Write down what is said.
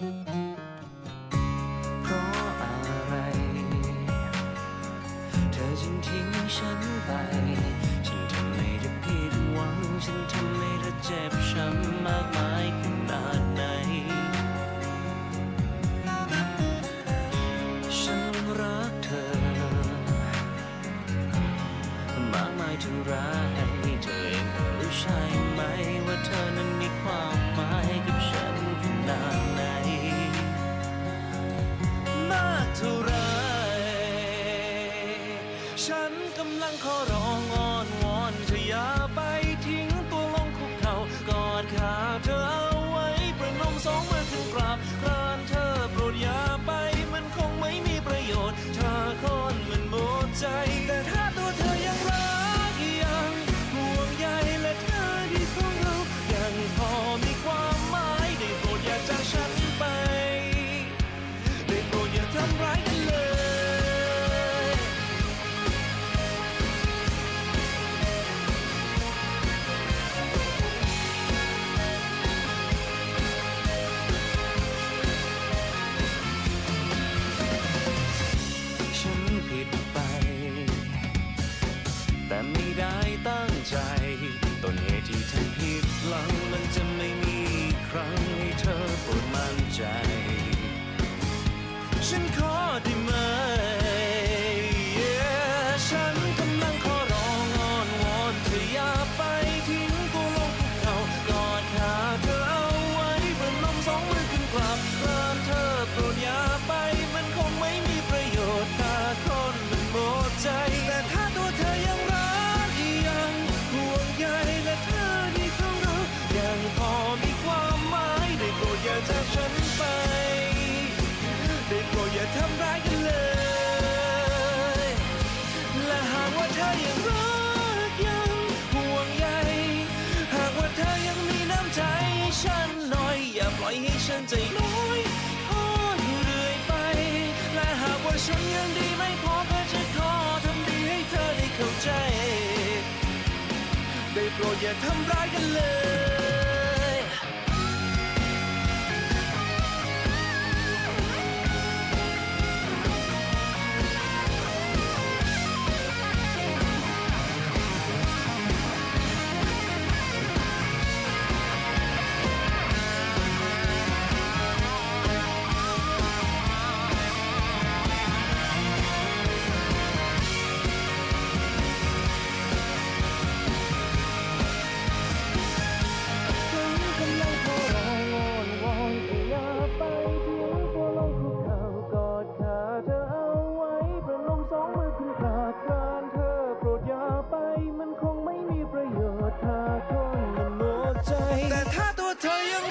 เพราะอะไร เธอจึงทิ้งฉันไป ฉันทำให้เธอผิดหวัง ฉันทำให้เธอเจ็บช้ำมากมายขนาดไหน ฉันรักเธอ มากมายเท่าไรเธอเองก็รู้ใช่ไหม ลังมันจะไม่มีครั้งให้เธอโปรดมั่นใจ ฉันขอ อย่าทำร้ายกันเลย และหากว่าเธอยังรักยังห่วงใยหากว่าเธอยังมีน้ำใจฉันหน่อย อย่าปล่อยให้ฉันใจน้อยทอดอเรื่อยไป และหากว่าฉันยังดีไม่พอก็จะขอทำดีให้เธอได้เข้าใจ ได้โปรดอย่าทำร้ายกันเลย tell you